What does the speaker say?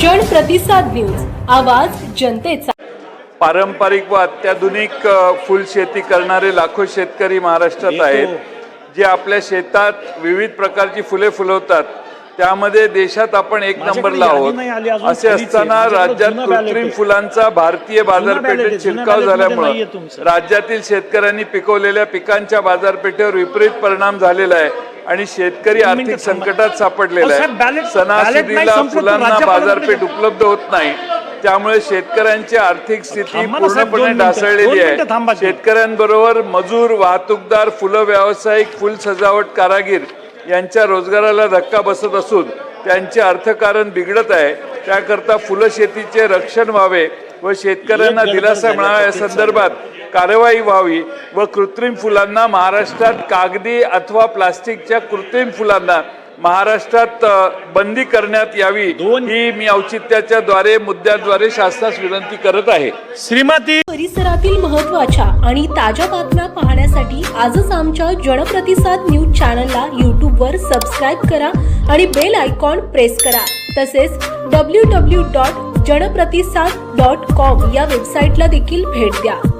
जन प्रतिसाद न्यूज आवाज जनतेचा पारंपरिक व अत्याधुनिक फुलशेती करणारे लाखो शेतकरी महाराष्ट्रात आहेत जे आपल्या शेतात विविध प्रकारची फुले फुलवतात त्यामध्ये देशात आपण एक नंबरला आहोत असे. असताना राज्यात कृत्रिम. फुलांचा भारतीय बाजारपेठेत शिरकाव झाल्यामुळे. राज्यातील शेतकऱ्यांनी पिकवलेल्या पिकांच्या बाजारपेठेवर विपरीत परिणाम झालेला आहे आणि शेतकरी आर्थिक. संकटात सापडलेला आहे सणासुदीला फुलांना बाजारपेठ. उपलब्ध होत नाही त्यामुळे शेतकऱ्यांची आर्थिक स्थिती पूर्णपणे. ढासळलेली आहे. शेतकऱ्यांबरोबर मजूर वाहतूकदार फुलं व्यावसायिक फुल सजावट कारागीर यांच्या रोजगाराला धक्का बसत असून त्यांचे अर्थकारण बिघडत आहे त्याकरता फुलं शेतीचे रक्षण व्हावे व शेतकऱ्यांना दिलासा मिळावा या संदर्भात कारवाई व्हावी व कृत्रिम फुलांना महाराष्ट्रात कागदी अथवा प्लास्टिकच्या कृत्रिम फुलांना महाराष्ट्रात बंदी करण्यात यावी दोन- ही मी औचित्याच्या द्वारे मुद्द्याद्वारे शासनास विनंती करत आहे. श्रीमती परिसरातील महत्त्वाच्या आणि ताज्या बातम्या पाहण्यासाठी आजच आमच्या जनप्रतिसाद न्यूज चॅनलला यूट्यूबवर सबस्क्राईब करा आणि बेल आयकॉन प्रेस करा. तसेच W W dot Janpratisad dot com या वेबसाईटला देखील भेट द्या.